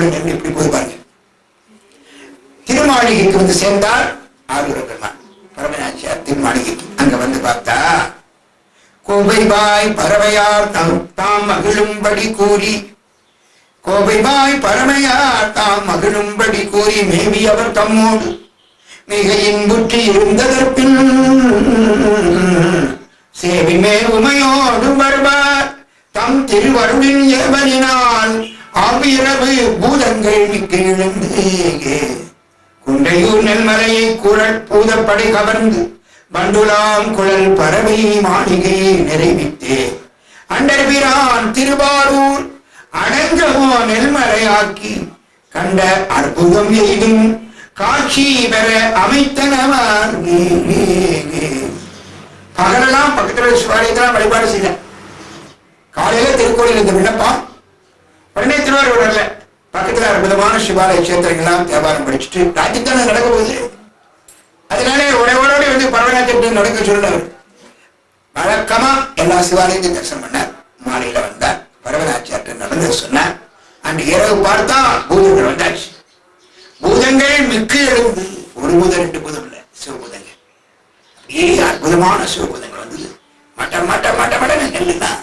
குழந்தைகள் எப்படி இப்படி திருமாளிகைக்கு வந்து சேர்ந்தால் ஆரூர பெருமான் பரமநாச்சியார் திருமாளிகைக்கு அங்க வந்து பார்த்தா கோபைபாய் பறவையார் தாம் மகிழும்படி கூறி கோபைபாய் பறவையார் தாம் மகிழும்படி கூறி மேவி அவர் தம்மோடு மிக இன்புற்றி இருந்ததற்பின் சேவி மேல் உமையோடு வருவார். தம் திருவருளின் ஏவலினால் அவ்விரவு பூதங்கள் மிக்க எழுந்து குண்டையூர் நெல்மலையை குரல் பூதப்படை கவர்ந்து பண்டுலாம் குழல் பறவை மாளிகையை நிறைவித்தே. அண்டர்பிரான் திருவாரூர் அடங்கவோ நெல்மலையாக்கி கண்ட அற்புதம் எய்தும் காட்சி பெற அமைத்தனவார் பகலெல்லாம் பக்கத்துல சிவாலயத்தெல்லாம் வழிபாடு செய்த. காலையில திருக்கோயில் இந்த விண்ணப்பம். உடனே திருவாரூர் வரல பக்கத்துல அற்புதமான சிவாலய கஷேத்திரங்கள்லாம் வியாபாரம் படிச்சுட்டு ராஜ்யத்தான நடக்க போகுது. அதனால உடனே வந்து பரவநாத்திரத்தை நடக்க சொல்றாரு. வழக்கமா எல்லா சிவாலயத்தையும் தரிசனம் பண்ணார் மாலையில வந்தார். பரவநாச்சியார்ட்ட நடந்து சொன்னார். அன்று இரவு பார்த்தா பூதங்கள் வந்தாச்சு. பூதங்கள் மிக்க எழுந்து ஒரு பூதம் ரெண்டு பூதம் இல்லை. சிவபூதங்கள். அப்படியே அற்புதமான சிவபூதங்கள் வந்தது. மட்ட மட்ட மட்ட மட்ட நெல்லுதான்.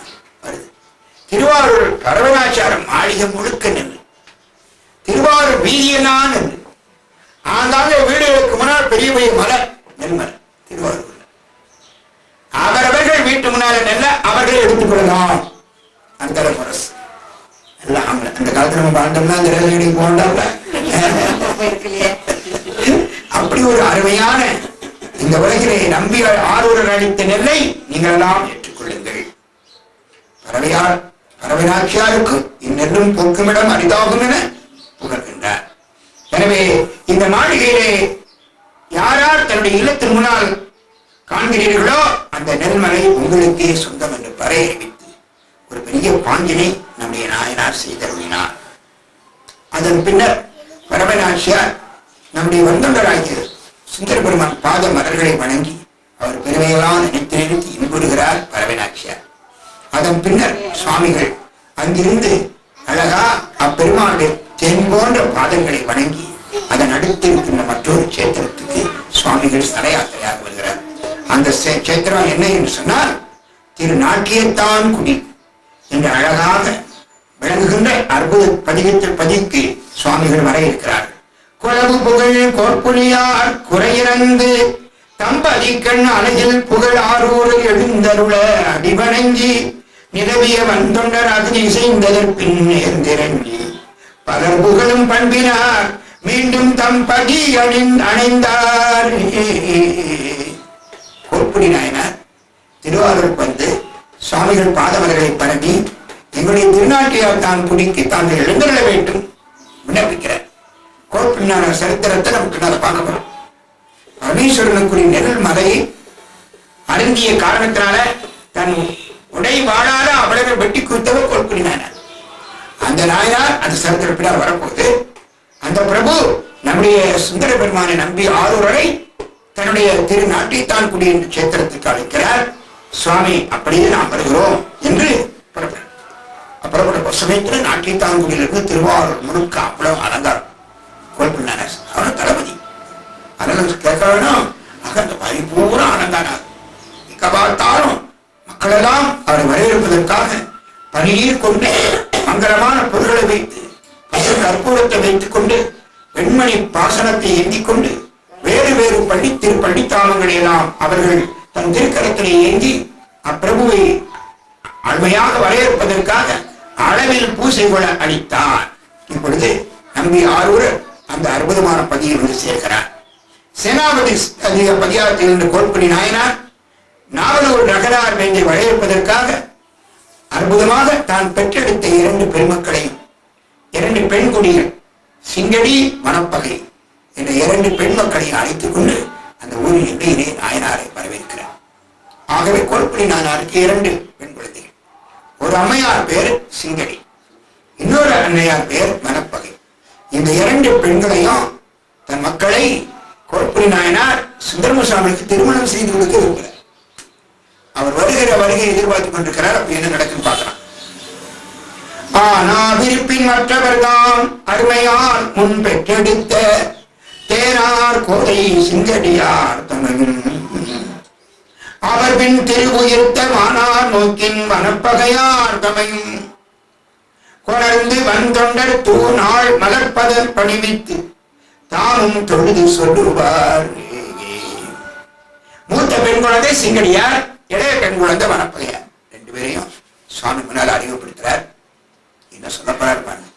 திருவாரூர் பரவனாச்சாரம் மாளிகை முழுக்க நின்று. திருவாரூர் வீதியெல்லாம் நெல்லு ஆங்காங்க வீடுகளுக்கு முன்னால் பெரிய பெரிய மலை நெல்மலை திருவாரூர். அவரவர்கள் வீட்டு முன்னால நெல்ல அவர்கள் எடுத்துக் கொள்ளலாம். அந்த அரசு எல்லாம் அந்த காலத்துல நம்ம வாழ்ந்தோம்னா அந்த ரேலடி போண்டாம்ல அப்படி ஒரு அருமையான இந்த உலகிலே நம்பி ஆரூரர் அளித்த நெல்லை நீங்கள் எல்லாம் ஏற்றுக்கொள்ளுங்கள். பறவையால் பறவைநாச்சியாருக்கு இந்நெல்லும் பொற்குமிடம் அரிதாகும் என புகழ்கின்றார் எனவே இந்த மாளிகையிலே யாரார் தன்னுடைய இல்லத்தின் முன்னால் காண்கிறீர்களோ அந்த நெல்மலை உங்களுக்கே சொந்தம் என்று பறையறிவித்து ஒரு பெரிய பாங்கினை நம்முடைய நாயனார் செய்தருளினார். அதன் பின்னர் பரமநாச்சியார் நம்முடைய வந்தொண்டராகிய சுந்தர பெருமான் பாத மலர்களை வணங்கி அவர் பெருமையெல்லாம் நினைத்து நிறுத்தி இன்புறுகிறார் பரமநாச்சியார். அதன் பின்னர் சுவாமிகள் அங்கிருந்து அழகா அப்பெருமானுடைய தென் போன்ற பாதங்களை வணங்கி அதன் அடுத்து இருக்கின்ற மற்றொரு சேத்திரத்துக்கு சுவாமிகள் ஸ்தல யாத்திரையாக வருகிறார். அந்த சே- சேத்திரம் என்ன என்று சொன்னால் திரு நாட்டியத்தான் குடி என்று அழகாக விளங்குகின்ற அற்புத பதிகத்தில் பதிக்கு சுவாமிகள் வர இருக்கிறார் குழவு புகழ் கோற்புலியார் குறையிறந்து தம்பதிக்கண் அலையில் புகழ் ஆரூரில் எழுந்தருள அடிவணங்கி நிலவிய வந்தொண்டர் அக்னி செய்ததற்பின் நேர்ந்திறங்கி பலர் புகழும் பண்பினார் மீண்டும் தம் பகி அணிந் அணைந்தார். கோப்புடி நாயனார் திருவாரூருக்கு வந்து சுவாமிகள் பாதமலர்களை பரப்பி எங்களுடைய திருநாட்டியால் தான் குடிக்கு தாங்கள் எழுந்துள்ள வேண்டும் விண்ணப்பிக்கிறார். கோப்பினான சரித்திரத்தை நமக்கு நான் பார்க்க போறோம். பரமேஸ்வரனுக்குரிய நிழல் மலையை அருந்திய காரணத்தினால தன் உடை வாழாத அவளர்கள் வெட்டி குறித்தவர் கோல்குடி அந்த நாயனார் அந்த சரித்திர வரப்போது அந்த பிரபு நம்முடைய சுந்தர பெருமானை நம்பி ஆரூரரை தன்னுடைய திரு தான் குடி என்ற அழைக்கிறார். சுவாமி அப்படியே நாம் வருகிறோம் என்று புறப்பட்டார் புறப்பட்ட சமயத்தில் நாட்டித்தான்குடியிலிருந்து திருவாரூர் முழுக்க அவ்வளவு அலங்காரம். கோல்பின்னார் அவன் தளபதி. அதனால கேட்க வேணும். அகந்த பரிபூர்ண அலங்காரம். இங்க மக்களெல்லாம் அவர் அவரை வரவேற்பதற்காக பணியில் கொண்டு மங்களமான பொருள்களை வைத்து பசு கற்பூரத்தை வைத்துக் கொண்டு வெண்மணி பாசனத்தை ஏந்திக் கொண்டு வேறு வேறு பள்ளி திரு பள்ளித்தாமங்களை எல்லாம் அவர்கள் தன் திருக்கரத்திலே ஏந்தி அப்பிரபுவை அருமையாக வரவேற்பதற்காக அளவில் பூசை கொள்ள அளித்தார். இப்பொழுது நம்பி ஆரூரர் அந்த அற்புதமான பதியில் வந்து சேர்க்கிறார். சேனாபதி அதிக பதியாரத்தில் இருந்து கோல்படி நாயனார் நாவலூர் நகரார் வேண்டி வரவேற்பதற்காக அற்புதமாக தான் பெற்றெடுத்த இரண்டு பெருமக்களையும் இரண்டு பெண் குடிகள் சிங்கடி மணப்பகை என்ற இரண்டு பெண் மக்களை அழைத்துக் கொண்டு அந்த ஊரில் இடையிலே நாயனாரை வரவேற்கிறார். ஆகவே கோல்படி நாயனாருக்கு இரண்டு பெண் குழந்தைகள். ஒரு அம்மையார் பேர் சிங்கடி இன்னொரு அன்னையார் பேர் மணப்பகை. இந்த இரண்டு பெண்களையும் தன் மக்களை கோல்புரி நாயனார் சுந்தரமசாமிக்கு திருமணம் செய்து கொடுக்க இருக்கிறார் அவர் வருகிற வருகை எதிர்பார்த்துக் கொண்டிருக்கிறார். அப்படி என்ன நடக்கும் பார்க்கலாம். ஆனா விருப்பின் மற்றவர்தாம் அருமையார் முன் பெற்றெடுத்த தேனார் கோதை சிங்கடியார் தமிழும். அவர் பின் திருவுயிர்த்த மானார் நோக்கின் வனப்பகையார் தமையும் கொணர்ந்து வந்தொண்டர் தூநாள் மலர்ப்பத பணிவித்து தாமும் தொழுது சொல்லுவார். மூத்த பெண் குழந்தை சிங்கடியார். இளைய பெண் குழந்தை வனப்பகையார் ரெண்டு பேரையும் சுவாமி முன்னால் அறிமுகப்படுத்துறார். என்ன சொல்ல போறார் பாருங்க.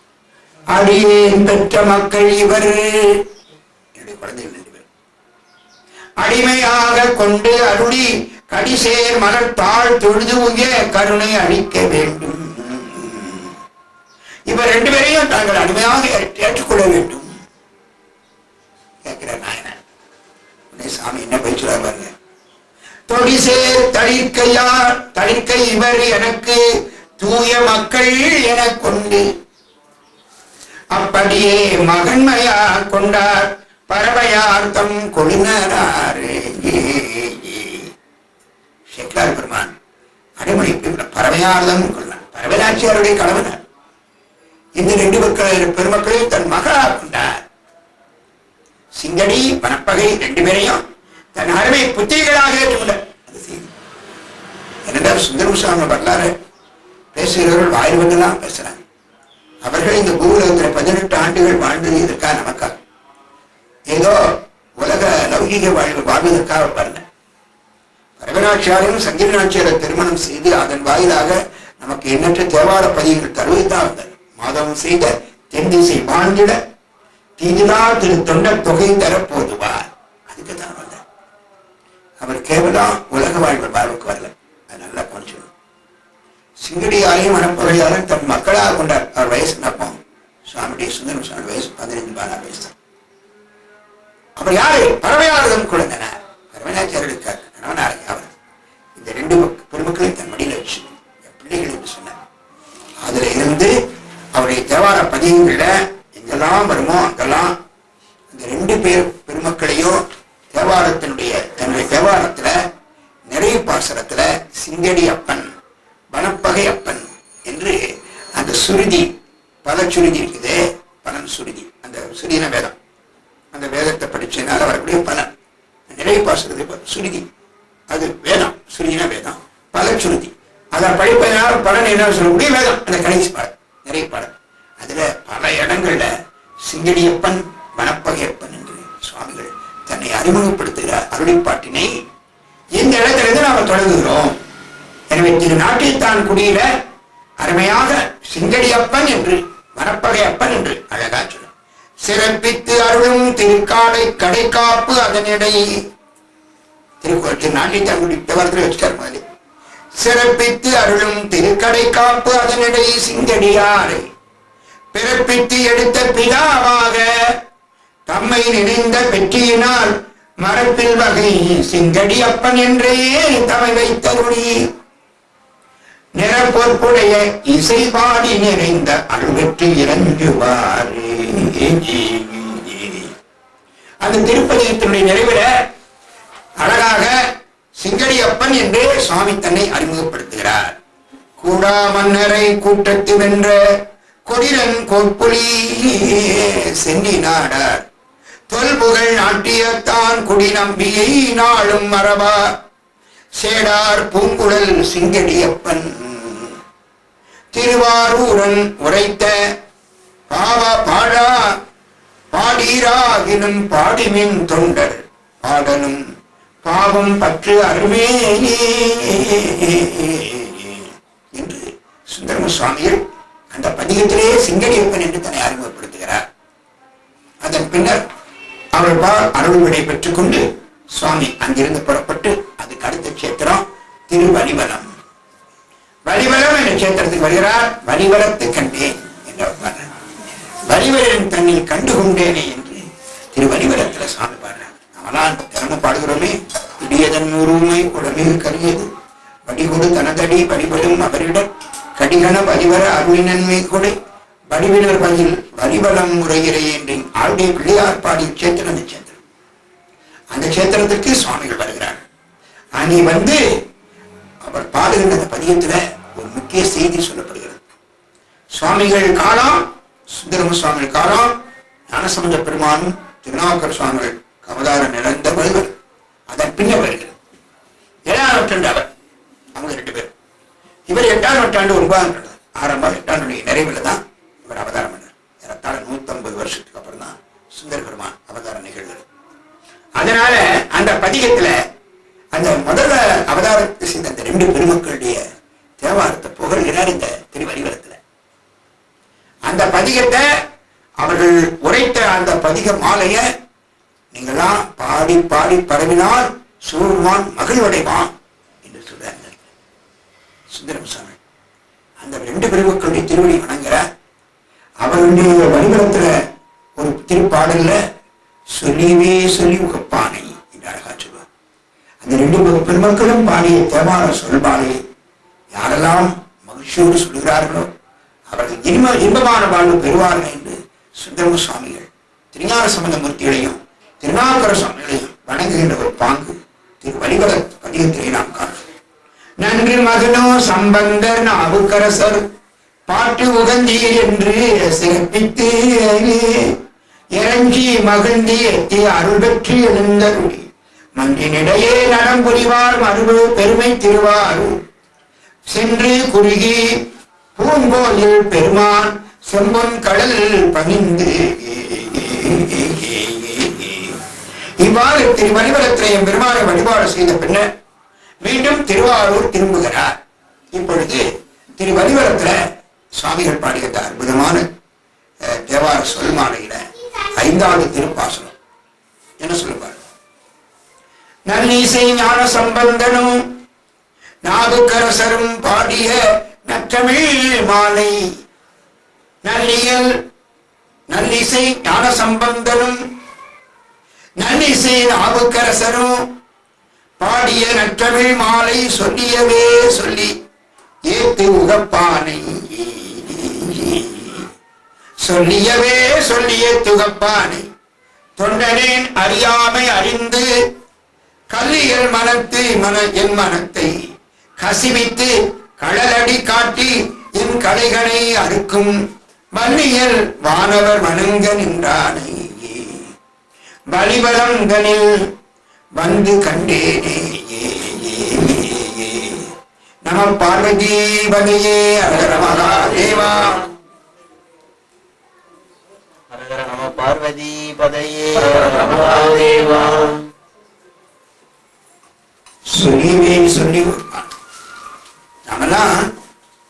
அடியேன் பெற்ற மக்கள் இவர். என்னுடைய குழந்தைகள் ரெண்டு பேர் அடிமையாக கொண்டு அருளி கடிசேர் மலர் தாழ் தொழுது உய கருணை அளிக்க வேண்டும். இவர் ரெண்டு பேரையும் தாங்கள் அடிமையாக ஏற்றுக்கொள்ள வேண்டும். கேட்கிறார் நாயனர். உடனே சாமி என்ன பேசுறார் பாருங்க. தொடிசேர் தளிர்க்கையார் தளிர்க்கை இவர் எனக்கு தூய மக்கள் என கொண்டு. அப்படியே மகன்மையா கொண்டார் பறவையார் தம் கொழுநராரே சேக்கலார் பெருமான் அடிமொழி பறவையார்தம் கொண்டார். பறவையாட்சியாருடைய கணவனார். இந்த ரெண்டு மக்கள் பெருமக்களையும் தன் மகளாக கொண்டார். சிங்கடி வனப்பகை ரெண்டு பேரையும் தன் அருமை புத்திரிகளாக ஏற்றுக்கொண்டார் அது செய்தி. ஏனென்றால் வரலாறு பேசுகிறவர்கள் வாயில் வந்துலாம் பேசுறாங்க. அவர்கள் இந்த பூலகத்தில் பதினெட்டு ஆண்டுகள் வாழ்ந்தது இதற்காக நமக்கா ஏதோ உலக லௌகிக வாழ்வு வாழ்வதற்காக வரல பரவநாட்சியாரையும் சங்கீத திருமணம் செய்து அதன் வாயிலாக நமக்கு எண்ணற்ற தேவார பதிவுகள் தருவித்தான் வந்தது மாதவம் செய்த தென்திசை வாழ்ந்திட தீதிலா திரு தொண்டர் தொகை தர போதுவார் அதுக்கு தான் வந்த அவர் கேவலம் உலக வாழ்வு வாழ்வுக்கு வரல. அது நல்லா கொஞ்சம் சிங்கடியாலையும் மனப்பொருளையாலும் தன் மக்களாக கொண்டார் அவர் வயசு நப்போம் சுவாமியுடைய சுந்தரம் சுவாமி வயசு பதினைந்து பதினாறு வயசு. அவர் யாரு? பறவையாளர்களும் குழந்தனார். பறவையாச்சாரியர்களுக்கு கணவனார் அவர் இந்த ரெண்டு பெருமக்களையும் தன் மடியில் வச்சு பிள்ளைகள் என்று சொன்னார். அதுல இருந்து அவருடைய தேவார பதியங்கள்ல எங்கெல்லாம் வருமோ அங்கெல்லாம் இந்த ரெண்டு பேர் பெருமக்களையும் தேவாரத்தினுடைய தன்னுடைய தேவாரத்தை நிறைய சிங்கடி அப்பன் வனப்பகை அப்பன் என்று அந்த சுருதி பல சுருதி இருக்குது. பலன் சுருதி. அந்த சுருதின வேதம். அந்த வேதத்தை படிச்சதுனால வரக்கூடிய பலன். நிறைவு பாசுறது சுருதி. அது வேதம். சுருதினா வேதம். பல சுருதி அதை படிப்பதனால பலன் என்ன சொல்லக்கூடிய வேதம். அந்த கடைசி பாடல். நிறைய பாடல். அதுல பல இடங்கள்ல சிங்கடியப்பன் வனப்பகையப்பன் என்று சுவாமிகள் தன்னை அறிமுகப்படுத்துகிறார். அருளிப்பாட்டினை இந்த இடத்திலிருந்து நாம தொடங்குகிறோம். எனவே திரு நாட்டில்தான் குடியில அருமையாக சிங்கடியப்பன் என்று மரப்பகை அப்பன் என்று அழகா சொல்லும். சிறப்பித்து அருளும் திருக்காடை கடைக்காப்பு அதனிடை. திருக்குறள் திரு நாட்டில்தான் குடி விவரத்தில் வச்சுக்கார் மாதிரி சிறப்பித்து அருளும் திருக்கடை காப்பு அதனிடை சிங்கடியாரை. பிறப்பித்து எடுத்த பிதாவாக தம்மை நினைந்த வெற்றியினால் மரத்தில் வகை சிங்கடி அப்பன் என்றே தமை வைத்தருளி. நிறப்பொற்புடைய இசை பாடி நிறைந்த அழுகற்று இறங்குவாரே. அந்த திருப்பதியத்தினுடைய நிறைவில அழகாக சிங்கடியப்பன் என்று சுவாமி தன்னை அறிமுகப்படுத்துகிறார். கூடா மன்னரை கூட்டத்து வென்ற கொடிரன் கோப்புலி சென்னி நாடார். தொல்புகழ் நாட்டியத்தான் குடி நம்பியை நாளும் மரபா சேடார் பூங்குழல் சிங்கடியப்பன். திருவாரூரன் உரைத்த பாவா பாடா பாடீராகினும் பாடிமின் தொண்டர் பாடனும். பாவம் பற்று அருமே என்று சுந்தரம சுவாமிகள் அந்த பதிகத்திலே சிங்கடியப்பன் என்று தன்னை அறிமுகப்படுத்துகிறார். அதன் பின்னர் அவள் பா அருள் விடை பெற்றுக் கொண்டு சுவாமி அங்கிருந்து புறப்பட்டு அதுக்கு அடுத்த கஷேத்திரம் திருவலிவலம் வலிவலம் என்ற கஷேத்திரத்துக்கு வருகிறார். வலிவலத்தை கண்டேன் என்று அவர் வலிவலின் தன்னில் கண்டு கொண்டேனே என்று திருவலிவலத்துல சுவாமி பாடுறார். நம்மளாம் திறமை பாடுகிறோமே. இடியதன் உருமை உடனே கருகியது வடிகொடு தனதடி வழிபடும் அவரிடம் கடிகன வலிவர அருளினன்மை கொடை. வடிவினர் பதில் வரிவலம் முறைகிறே என்று ஆளுடைய பிள்ளையார் பாடி சேத்திரம் அந்த சேத்திரம். அந்த சேத்திரத்திற்கு சுவாமிகள் வருகிறார். அங்கே வந்து அவர் பாடுகின்ற அந்த பதியத்துல ஒரு முக்கிய செய்தி சொல்லப்படுகிறது. சுவாமிகள் காலம் சுந்தரம சுவாமிகள் காலம் ஞானசமுத பெருமானும் திருநாவுக்கர் சுவாமிகள் அவதாரம் நிறந்த வருவர் அதன் பின்ன வருகிறது ஏழாம் நூற்றாண்டு அவர் அவங்க ரெண்டு பேர் இவர் எட்டாம் நூற்றாண்டு ஒன்பதாம் நூற்றாண்டு ஆரம்பம் எட்டாம் நூற்றாண்டு நிறைவில் தான் இவர் அவதாரம் பண்ணார் ஏறத்தாழ நூத்தம்பது வருஷத்துக்கு அப்புறம் தான் சுந்தர பெருமான் அவதாரம் நிகழ்கிறது அதனால அந்த பதிகத்துல அந்த முதல்ல அவதாரத்தை செய்த அந்த ரெண்டு பெருமக்களுடைய தேவாரத்தை புகழ்கிறார் இந்த திருவடிவரத்துல. அந்த பதிகத்தை அவர்கள் உரைத்த அந்த பதிக மாலைய நீங்களாம் பாடி பாடி பரவினால் சூழ்வான் மகிழ்வடைவான் என்று சொல்றாங்க. சுந்தரம் சுவாமி. அந்த ரெண்டு பெருமக்களுடைய திருவடி வணங்குற அவருடைய வடிவத்துல ஒரு திருப்பாடல்ல சொல்லியவே சொல்லி உகப்பானை என்று அழகா சொல்லுவார் அந்த ரெண்டு பெருமக்களும் பாடிய தேவான சொல்பானை யாரெல்லாம் மகிழ்ச்சியோடு சொல்கிறார்களோ அவர்கள் இன்ப இன்பமான வாழ்வு பெறுவார்கள் என்று சுந்தரம சுவாமிகள் திருஞான சம்பந்த மூர்த்திகளையும் திருநாவுக்கர சுவாமிகளையும் வணங்குகின்ற ஒரு பாங்கு திரு வழிபட பதிகத்திலே நாம் காண்கிறோம் நன்றி மகனோ சம்பந்தர் நாவுக்கரசர் பாட்டு உகந்தீர் என்று சிறப்பித்து இறங்கி மகிழ்ந்தி எத்தி அருள் பெற்று எழுந்தருளி. மன்றினிடையே நடம் புரிவார் மறுபு பெருமை திருவாரூர் சென்று குறுகி பூங்கோயில் பெருமான் செம்பொன் கடல் பணிந்து. இவ்வாறு திருவடிவலத்திரையும் பெருமானை வழிபாடு செய்த பின்னர் மீண்டும் திருவாரூர் திரும்புகிறார். இப்பொழுது திருவடிவலத்துல சுவாமிகள் பாடிய இந்த அற்புதமான அஹ், தேவார சொல்மாலையில ஐந்தாவது திருப்பாசனம். என்ன சொல்லுவார்? நல்லிசை ஞான சம்பந்தனும் நாவுக்கரசரும் பாடிய நற்றமிழ் மாலை. நல்லியல் நல்லிசை ஞான சம்பந்தனும் நல்லிசை நாவுக்கரசரும் பாடிய நற்றமிழ் மாலை சொல்லியவே சொல்லி ஏத்து உகப்பானை. சொல்லியவே சொல்லிய துகப்பானை. தொண்டனேன் அறியாமை அறிந்து கல்லியல் மனத்து மன என் மனத்தை கசிவித்து கடலடி காட்டி என் கலைகளை அறுக்கும் வன்னியல் வானவர் வணங்க நின்றானே. பலிபலங்களில் வந்து கண்டேனே. நம பார்வதி வகையே அழகர மகாதேவா ஹரஹர நம பார்வதி பதையே மகாதேவா சொல்லிவே சொல்லி நாமெல்லாம்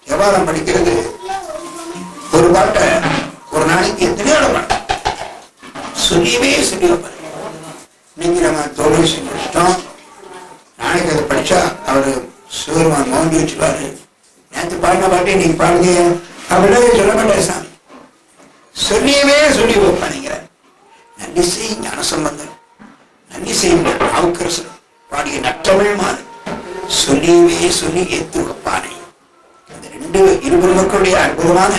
வியாபாரம் படிக்கிறது. ஒரு பாட்டை ஒரு நாளைக்கு எத்தனையோ பாட்டை சொல்லியவே சொல்லி வைப்பார் இன்னைக்கு நம்ம தொழில் செஞ்சுட்டோம் நாளைக்கு அதை படிச்சா அவரு சிவருமான் மோண்டி வச்சுப்பாரு. நேற்று பாடின பாட்டே நீங்க பாடுங்க. அப்படியே சொல்ல மாட்டேன் சாமி. சொல்லியவே சொல்லி வைப்பானுங்கிறார் நன்னிசை ஞான சம்பந்தம் நன்னிசை நாவுக்கரசர் பாடிய நற்றமிழ் மாறு சொல்லியவே சொல்லி ஏத்து இந்த ரெண்டு இருபது மக்களுடைய அற்புதமான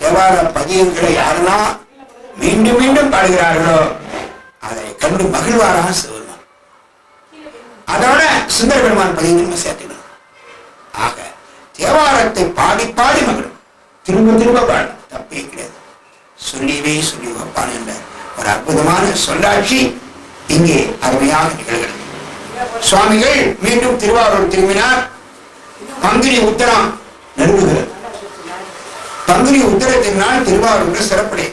தேவார பதியங்களை யாரெல்லாம் மீண்டும் மீண்டும் பாடுகிறார்களோ அதை கண்டு மகிழ்வாராக சிவருமான் அதோட சுந்தர பெருமான் பதியங்கள் சேர்க்கணும் சேர்த்துக்கணும். ஆக தேவாரத்தை பாடி பாடி மகிழும். திரும்ப திரும்ப பாடும் தப்பே கிடையாது. சொல்லியவே சொல்லி வைப்பான் என்ற ஒரு அற்புதமான சொல்லாட்சி இங்கே அருமையாக நிகழ்கிறது. சுவாமிகள் மீண்டும் திருவாரூர் திரும்பினார். பங்குனி உத்தரம் நெருங்குகிறது பங்குனி உத்தரத்தின் நாள் திருவாரூர் சிறப்படை.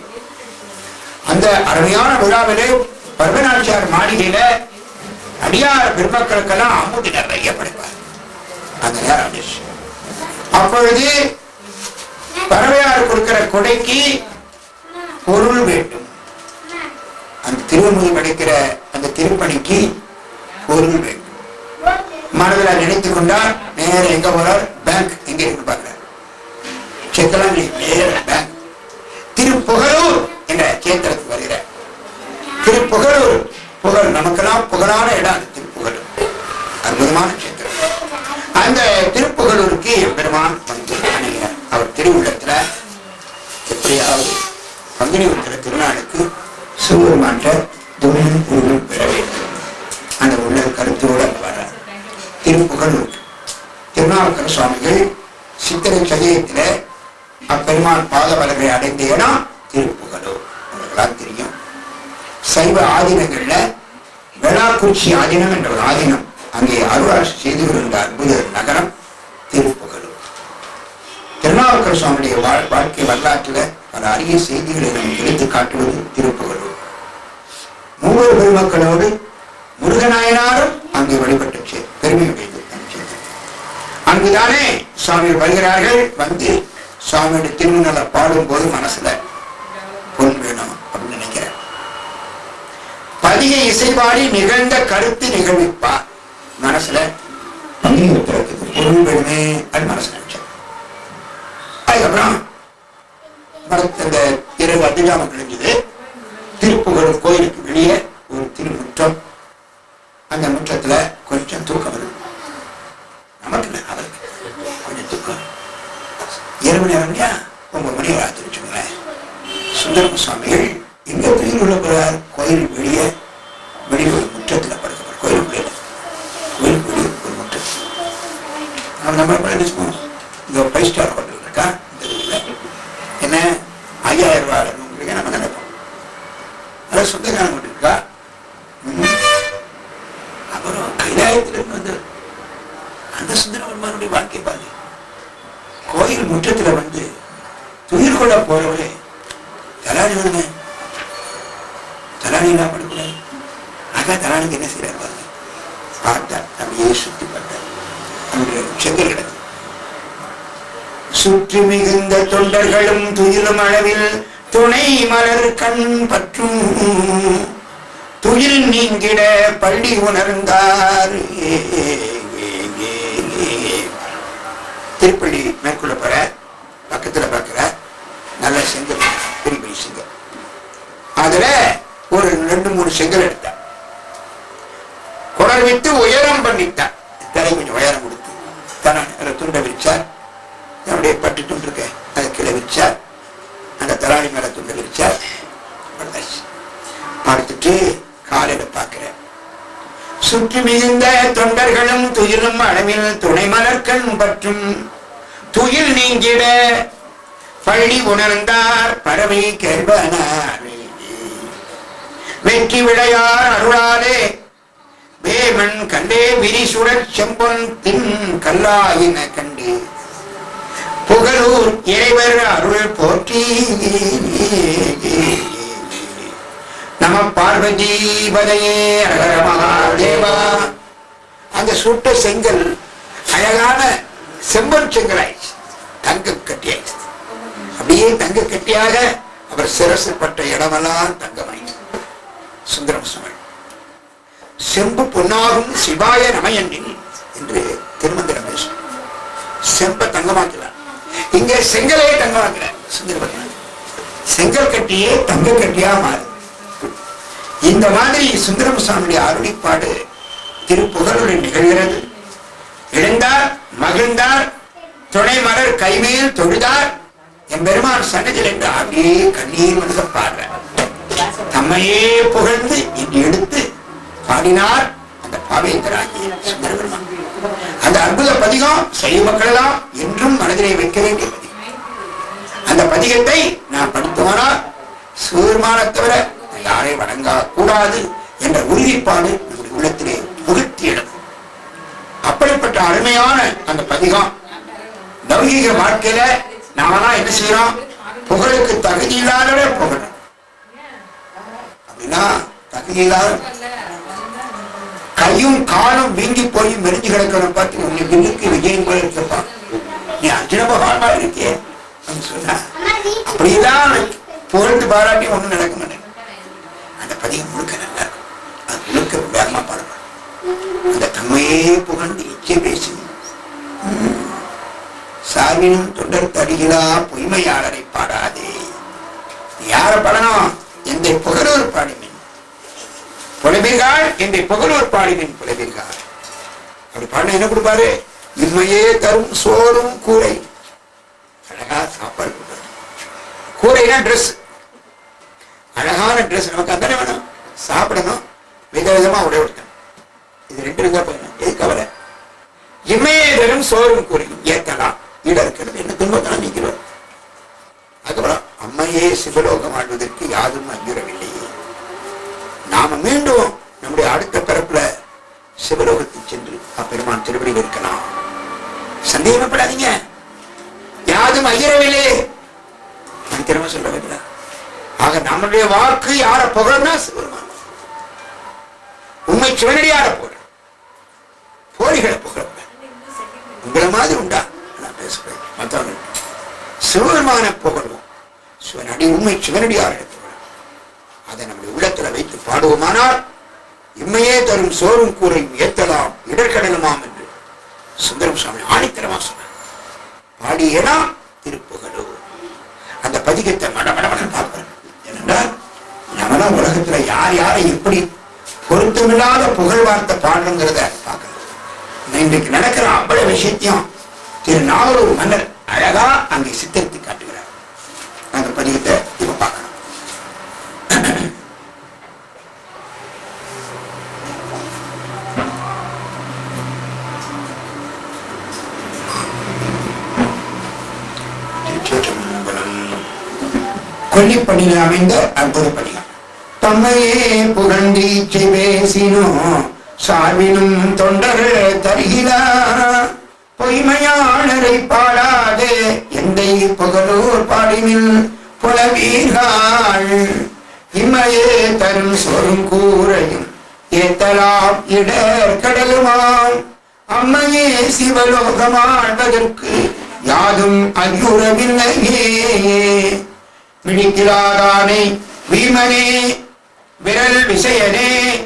அந்த அருமையான விழாவிலே பர்வநாச்சியார் மாளிகையில அடியார் பெருமக்களுக்கெல்லாம் அமுதி நிறைய படைப்பார் அந்த நேரம் அப்பொழுது பறவையார் கொடுக்கிற கொடைக்கு பொருள் வேண்டும். அந்த திருவண்ணூர் கிடைக்கிற அந்த திருப்பணிக்கு பொருள். மனதில் நினைத்துக் கொண்டால் நேர எங்க போறார் பேங்க் எங்க இருக்கு பார்க்கிறார் செக்கெல்லாம் நேர பேங்க் திருப்புகழூர் என்ற கேந்திரத்துக்கு வருகிறார் திருப்புகழூர் புகழ் நமக்கெல்லாம் புகழான இடம் அந்த திருப்புகழூர். அற்புதமான கேத்திரம் அந்த திருப்புகழூருக்கு எம்பெருமான் வந்து அணுகிறார். அவர் திருவுள்ளத்துல எப்படியாவது பங்குனி உத்திர திருநாளுக்கு சிவபெருமான்ட்ட திருப்புகழூர் திருநாவுக்கர சுவாமிகள் சித்திரை சதயத்தில அப்பெருமான் பாதவலரை அடைந்த இடம் திருப்புகலூர் உங்களுக்கெல்லாம் தெரியும். சைவ ஆதீனங்கள்ல வெளாக்குச்சி ஆதீனம் என்ற ஒரு ஆதீனம். அங்கே அருளாட்சி செய்து கொண்டிருந்த அற்புத நகரம் திருப்புகலூர் திருநாவுக்கர் சுவாமியுடைய வாழ்க்கை வரலாற்றில் பல அரிய செய்திகளை நமக்கு எடுத்து காட்டுவது திருப்புகலூர் மூவர் பெருமக்களோடு முருகநாயனாரும் அங்கே வழிபட்டு பெருமையுடைய அங்குதானே சுவாமிகள் வருகிறார்கள். வந்து சுவாமியுடைய பாடும் பாடும்போது மனசுல பொன் வேணும் அப்படின்னு நினைக்கிறேன் பதிக இசைபாடி நிகழ்ந்த கருத்து நிகழ்விப்பார் மனசுல பதிகை பொருள் வேணுமே அப்படின்னு மனசுல நினைச்சேன் அதுக்கப்புறம் மரத்து- அந்த இரவு அதிகாரம் கழிஞ்சது திருப்புகழும் கோயிலுக்கு வெளியே ஒரு திருமுற்றம். அந்த முற்றத்துல கொஞ்சம் தூக்கம் வருது. நமக்கு அவருக்கு கொஞ்சம் துக்கம். இரவு நேரம் இல்லையா ஒன்பது மணி ஆச்சு வச்சுக்கோங்களேன். சுந்தரம் சுவாமிகள் எங்க உள்ள போறார் கோயில் வெளியே வெளியே ஒரு கோயில் வெளியே கோயில் வெளியே ஒரு முற்றம் நம்ம நம்ம எப்படி நினைச்சுக்கோம் இந்த ஃபைவ் ஸ்டார் ஹோட்டல் இருக்கா? இந்த என்ன? ஐயாயிரம் ரூபாய் உங்களுக்கு நம்ம நினைப்போம். அதான் சொந்தக்காரன் இருக்கா? அப்புறம் கைலாயத்திலிருந்து வந்து அந்த சுந்தரபெருமானுடைய வாழ்க்கை பாரு கோயில் முற்றத்துல வந்து துயிர் கொள்ள போறவரே தலாணி வேணுமே தலாணி என்ன படுக்கூடாது அக்கா தலாணிக்கு என்ன செய்யறாரு பாருங்க. பார்த்தார் அப்படியே சுத்தி பார்த்தார். அவருடைய செங்கல் கிடக்கு. சுற்றி மிகுந்த தொண்டர்களும் துயிலும் அளவில் துணை மலர் கண் பற்றும். துயில் நீங்கிட பள்ளி உணர்ந்தார். திருப்பள்ளி மேற்கொள்ள போற பக்கத்துல பார்க்கிற நல்ல செங்கல் திருப்பள்ளி செங்கல். அதுல ஒரு ரெண்டு மூணு செங்கல் எடுத்தேன். குரல் விட்டு உயரம் பண்ணிட்டான். தலை கொஞ்சம் உயரம் கொடுத்து. தன துண்டை விரிச்சார். என்னுடைய பட்டு துண்டு இருக்க அதை கீழே விரிச்சார். அந்த தலாளி மேல துண்டை விரிச்சார். படுத்தாச்சு. பார்த்துட்டு காலையில பார்க்கிறேன். சுற்றி மிகுந்த தொண்டர்களும் துயிலும் அளவில் துணை மலர்கண் பற்றும் துயில் நீங்கிட பள்ளி உணர்ந்தார் பறவை கருவனார். வெற்றி விளையார் அருளாலே வேமன் கண்டே விரிசுடர் செம்பொன் தின் கல்லாயின கண்டே. புகழூர் இறைவர் அருள் போற்றி. நம பார்வதி பதையே மகாதேவா. அந்த சுட்ட செங்கல் அழகான செம்பன் செங்கலாயிடுச்சு. தங்க கட்டியாயிடுச்சு. அப்படியே தங்க கட்டியாக அவர் சிரசு பட்ட இடமெல்லாம் தங்கமாயிடுச்சு. சுந்தரம் சுவாமி செம்பு பொன்னாகும் சிவாய நமையன்னில் என்று திருமந்திரம் பேசும். செம்ப தங்கமாக்கிறார் இங்கே செங்கலையே தங்கமாக்கிறார் சுந்தரபத்மன் செங்கல் கட்டியே தங்க கட்டியா மாறு. இந்த மாதிரி சுந்தரம் சுவாமியுடைய அருளிப்பாடு திருப்புகழுடன் நிகழ்கிறது. எழுந்தார் மகிழ்ந்தார் துணை மலர் கைமேல் தொழுதார் என் பெருமான் சன்னதில் என்று அப்படியே கண்ணீர் மனத பாடுற தம்மையே புகழ்ந்து இன்று எடுத்து பாடினார் அந்த பாவேந்தராகிய சுந்தர பெருமான் அந்த அற்புத பதிகம் செய்ய மக்களெல்லாம் என்றும் மனதிலே வைக்க வேண்டிய பதிகம். அந்த பதிகத்தை நான் படித்தவனால் சிவபெருமானை தவிர யாரை வணங்க கூடாது என்ற உறுதிப்பாடு நம்முடைய உள்ளத்திலே புகுத்தியிடும் அப்படிப்பட்ட அருமையான அந்த பதிகம் லௌகீக வாழ்க்கையில நாமெல்லாம் என்ன செய்யறோம்? புகழுக்கு தகுதி இல்லாதவரே புகழ் அப்படின்னா தகுதி இல்லாத கையும் காலும் வீங்கி போய் மெரிஞ்சு கிடக்கணும் பார்த்து உன்னை விண்ணுக்கு விஜயம் போல இருக்கப்பா. நீ அர்ஜுன பகவான் இருக்கியே இருக்கே. அப்படின்னு சொன்ன அப்படிதான் புகழ்ந்து பாராட்டி ஒண்ணு நடக்கணும் மாட்டேன் முழுக்க நல்லா இருக்கும். அது முழுக்க வேகமா பாடப்படும் அந்த தம்மையே புகழ்ந்து இச்சை பேசி உம், சார்பினும் தொண்டர் தடிகளா பொய்மையாளரை பாடாதே. யார பாடணும்? எந்த புகழூர் பாடினேன் புலவீர்கள் எந்த புகழூர் பாடினேன் புலவீர்கள் அப்படி பாடின என்ன கொடுப்பாரு? இம்மையே தரும் சோறும் கூரை. அழகா சாப்பாடு கொடுப்பாரு. கூரைனா ட்ரெஸ் அழகான ட்ரெஸ் நமக்கு அதானே வேணும். சாப்பிடணும். விதவிதமா உடை உடுத்தணும். இது ரெண்டு இருந்தா போயிடும் எது கவலை? இம்மையே சோறும் கூறியும் ஏத்தலாம் ஈட இருக்கிறது என்ன துன்பத்தான் நீக்கிறோம் அதுக்கப்புறம் அம்மையே சிவலோகம் ஆடுவதற்கு யாரும் அஞ்சுறவில்லையே நாம மீண்டும் நம்முடைய அடுத்த பிறப்புல சிவலோகத்துக்கு சென்று அப்பெருமான் திருவடியில் இருக்கலாம். சந்தேகப்படாதீங்க. யாரும் ஐயரவில்லை திறமை வேண்டாம் ஆக நம்முடைய வாக்கு யார புகழ்னா சிவருமான் உண்மை சிவனடியார புகழ் போலிகளை புகழ உங்களை மாதிரி உண்டா? நான் பேசுறேன். மற்றவங்க சிவபெருமான புகழ்வோம். சிவனடி உண்மை சிவனடியார புகழும் அதை நம்முடைய உள்ளத்துல வைத்து பாடுவோமானால் இம்மையே தரும் சோறும் கூரையும் ஏத்தலாம் இடர்கடலுமாம் என்று சுந்தரம் சுவாமி ஆணித்தரமா சொன்னார். பாடியனா திருப்புகழோ. அந்த பதிகத்தை மட மட மடம் நம்மளாம் உலகத்துல யார் யாரை எப்படி பொருத்தமில்லாத புகழ் வார்த்தை பாடணுங்கிறத பார்க்கணும் இன்றைக்கு நடக்கிற அவ்வளவு விஷயத்தையும் திரு நாவலூர் மன்னர் அழகா அங்கே சித்தரித்து காட்டுகிறார். அந்த பதிகத்தை இப்ப பார்க்கணும். கொல்லிப்பணியில் அமைந்த அற்புத பணிகள் தம்மையே புகழ்ந்தீச்சு பேசினோ சார்பினும் தொண்டர் தருகிறார் பொய்மையாளரை பாடாதே எந்தை புகழூர் பாடினில் புலவீர்கள். இம்மையே தரும் சொரும் கூரையும் ஏத்தலாம் இடர் கடலுமாம். அம்மையே சிவலோகமாழ்வதற்கு யாதும் ஐயுறவில்லையே விழிக்கிறாரானே வீமனே விரல் விசையனே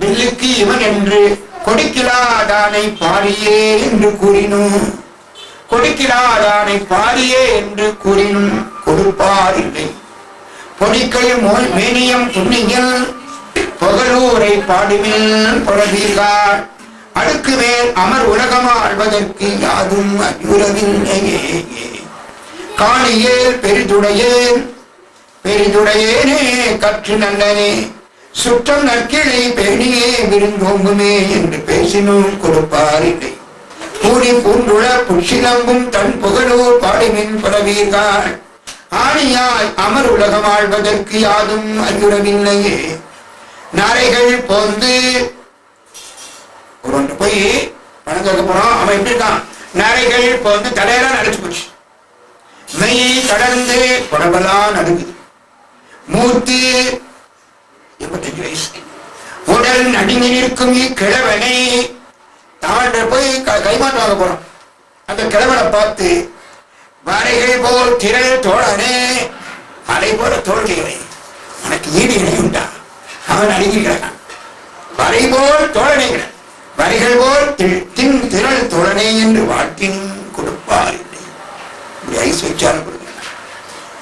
வில்லுக்கு இவன் என்று கொடுக்கிலாதானை பாரியே என்று கூறினும். கொடுக்கிலாதானை பாரியே என்று கூறினும். கொடுப்பார் இல்லை. பொடிக்கள் மோல் மேனியம் புண்ணியல் புகழூரை பாடுமில் புலவீர்கள் அடுக்கு மேல் அமர் உலகமாழ்வதற்கு யாதும் அயுறவில்லையே காணியேல் பெரிதுடையேன் பெரிதுடையேனே கற்று நல்லனே சுற்றம் நற்கிளை பேணியே விருந்தோங்குமே என்று பேசினோம் கொடுப்பார் இல்லை கூறி பூண்டுள புஷிலம்பும் தன் புகழோர் பாடிமின் புலவீர்கள் ஆணியாய் அமர் உலகம் வாழ்வதற்கு யாதும் அறிவுறவில்லையே நாரைகள் போந்து ஒருவன் போய் பணம் கேட்க போறான் அவன் எப்படி இருக்கான்? நரைகள் போந்து தலையெல்லாம் நடிச்சு போச்சு. மெய் தொடர்ந்து புடவெல்லாம் நடுங்குது. மூத்து எண்பத்தஞ்சு வயசு உடல் நடுங்கி நிற்கும் இக்கிழவனை தாண்ட போய் க- கைமாட்டு வாங்க போறோம் அந்த கிழவனை பார்த்து வரைகள் போல் திரள் தோழனே. அலை போல தோல்விகளை உனக்கு ஈடு இணை உண்டா? அவன் அணுகிறான் வரை போல் தோழனைகள் வரைகள் போல் தி- தின் திரள் தோழனே என்று வாழ்க்கையும் கொடுப்பார். இல்லை ஐஸ் வச்சாலும்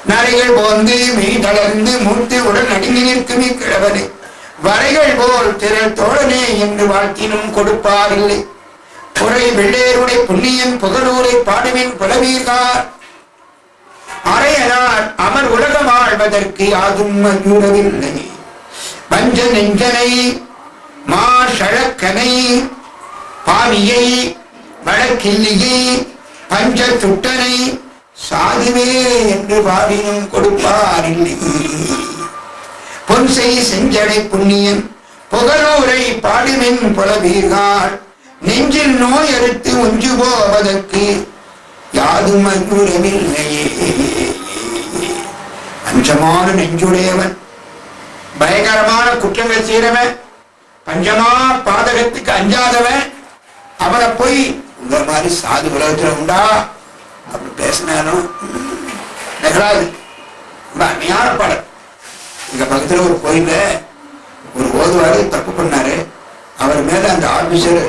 நரைகள் போந்து மெய் தளர்ந்து மூத்து உடல் நடுங்கி நிற்கும் இக்கிழவனே வரைகள் போல் திரள் தோழனே என்று வாழ்த்தினும் கொடுப்பாரில்லை. புரை வெள்ளேருடைய புண்ணியன் புகழூரை பாடுவின் புலவீர்கார். அறையனார் அமர் உலகம் ஆழ்வதற்கு யாதும் அஞ்சுறவில்லை வஞ்ச நெஞ்சனை மா ஷழக்கனை பாவியை வழக்கில்லியை பஞ்ச துட்டனை சாதுவே என்று பாடினும் பொன் செய் செஞ்சடை புண்ணியன் புகழூரை பாடுமின் புலவீர்கள் நெஞ்சில் நோய் அறுத்து ஒன்று போவதற்கு யாதும் அஞ்சுறவில்லையே அஞ்சமான நெஞ்சுடையவன் பயங்கரமான குற்றங்கள் செய்யறவன் பஞ்சமா பாதகத்துக்கு அஞ்சாதவன் அவனை போய் உங்க மாதிரி சாது உலகத்துல உண்டா? அப்படி பேசினாலும் நிகழாது. ரொம்ப அருமையான பாடல். இங்க பக்கத்துல ஒரு கோயில ஒரு ஓதுவாரு தப்பு பண்ணாரு. அவர் மேல அந்த ஆபீசர்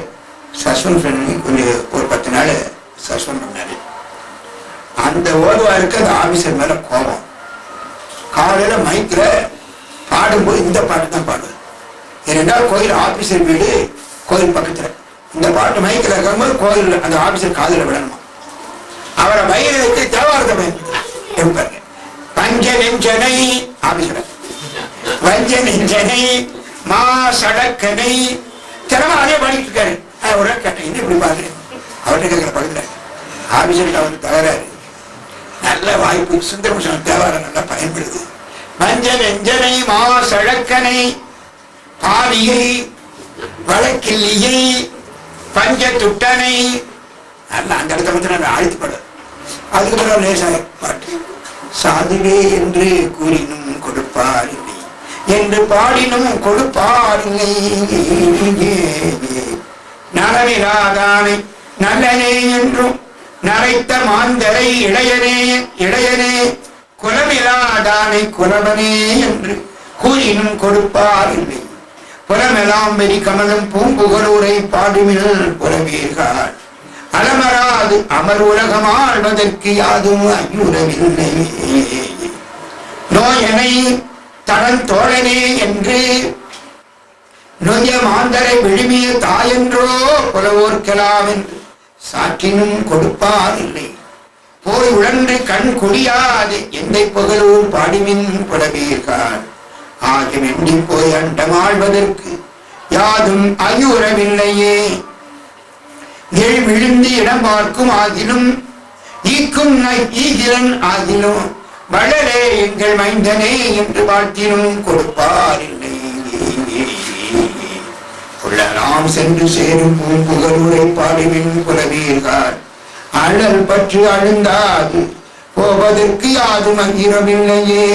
சஸ்பெண்ட் பண்ணி கொஞ்சம் ஒரு பத்து நாள் சஸ்பெண்ட் பண்ணாரு. அந்த ஓதுவாருக்கு அந்த ஆபீசர் மேல கோபம். காலையில மைக்ல பாடும்போது இந்த பாட்டு தான் பாடுவது ஏனென்றால் கோயில் ஆபீசர் வீடு கோயில் பக்கத்துல. இந்த பாட்டு மைக்கில் இருக்கும்போது கோயில் அந்த ஆபீசர் காதில் விடணுமா அவரை வயிறுக்கு தேவாரத்தை பயன்படுத்துறாங்க பஞ்ச நெஞ்சனை ஆபீசர் வஞ்ச நெஞ்சனை மா சடக்கனை. திறமை அதே பாடிட்டு இருக்காரு நான் ஒரு இப்படி பாக்குறேன் அவர்கிட்ட கேட்கிற பக்கத்துல ஆபீசருக்கு அவர் தகராறு. நல்ல வாய்ப்பு சுந்தரபூஷன் தேவாரம் நல்லா பயன்படுது. மஞ்ச நெஞ்சனை மா சழக்கனை பாவியை வழக்கில்லியை பஞ்ச துட்டனை நல்லா அந்த இடத்த மட்டும் நான் ஆழ்த்துப்படும் அதுக்கப்புறம் பிறகு லேசாக பாட்டு சாதுவே என்று கூறினும் கொடுப்பார் என்று பாடினும் கொடுப்பார் இல்லை நலனிலாதானை நல்லனே என்றும் நரைத்த மாந்தரை இளையனே இளையனே குலமிலாதானை குலவனே என்று கூறினும் கொடுப்பார் இல்லை புலமெல்லாம் வெறி கமலும் பூம்புகலூரை பாடுமில் புலவீர்கள் அலமராது அமர் உலகம் ஆழ்வதற்கு யாதும் ஐயுறவில்லை நோயனை தடன் தோழனே என்று நொய்ய மாந்தரை விழுமிய தாயென்றோ புலவோர்க்கலாம் என்று சாற்றினும் கொடுப்பார் இல்லை போய் உழன்று கண் குடியாது எந்தை புகழூர் பாடிமின் புலவீர்கள் ஆகிய போய் அண்டமாழ்வதற்கு யாதும் அயுறவில்லையே விழுந்து இடம் பார்க்கும் ஆகிலும் ஈக்கும் ஈகிலன் ஆகிலும் வளரே எங்கள் மைந்தனே என்று வாழ்த்தினும் கொடுப்பார் இல்லை. உள்ளலாம் சென்று சேரும் பூம்புகலூரை பாடுவின் புலவீர்கள் அழல் பற்று அழுந்தாது போவதற்கு யாது அங்கிரமில்லையே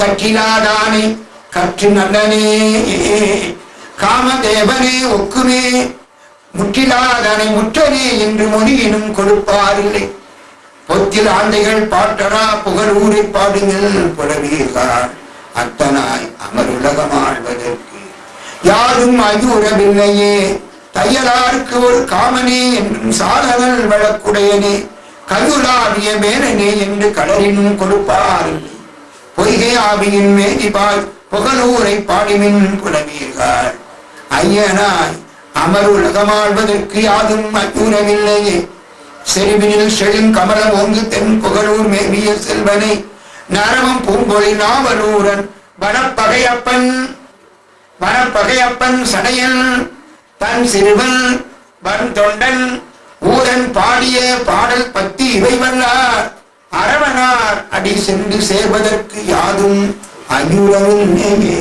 கற்றிலாதானே கற்று நல்லனே. காமதேவனே ஒக்குமே முற்றிலாதனை முற்றனே என்று மொழியினும் கொடுப்பாரில்லை. பொத்தில் ஆந்தைகள் பாட்டரா புகழூரை பாடுங்கள் புலவீர்கள் அத்தனாய் அமர் உலகமாழ்வதற்கு யாரும் அயுறவில்லையே தையலாருக்கு ஒரு காமனே என்றும் சாதனல் வழக்குடையனே. கயுலாவிய மேலனே என்று கடலினும் கொடுப்பாரில்லை. பொய்கை ஆவியின் மேதிபாய் புகழூரை பாடிமின் புலவீர்கள் ஐயனாய் அமர் உலகமாழ்வதற்கு யாதும் அயுறவில்லையே செருவினில் செழும் கமலம் ஓங்கு தென் புகழூர் மேவிய செல்வனை. நரமம் பூங்கொழி நாவலூரன் வனப்பகையப்பன் வனப்பகையப்பன் சடையன் தன் சிறுவன் வன் தொண்டன் ஊரன் பாடிய பாடல் பத்தி இவை வல்லார். அரவனார் அடி சென்று சேர்வதற்கு யாதும் அயுரவில்லையே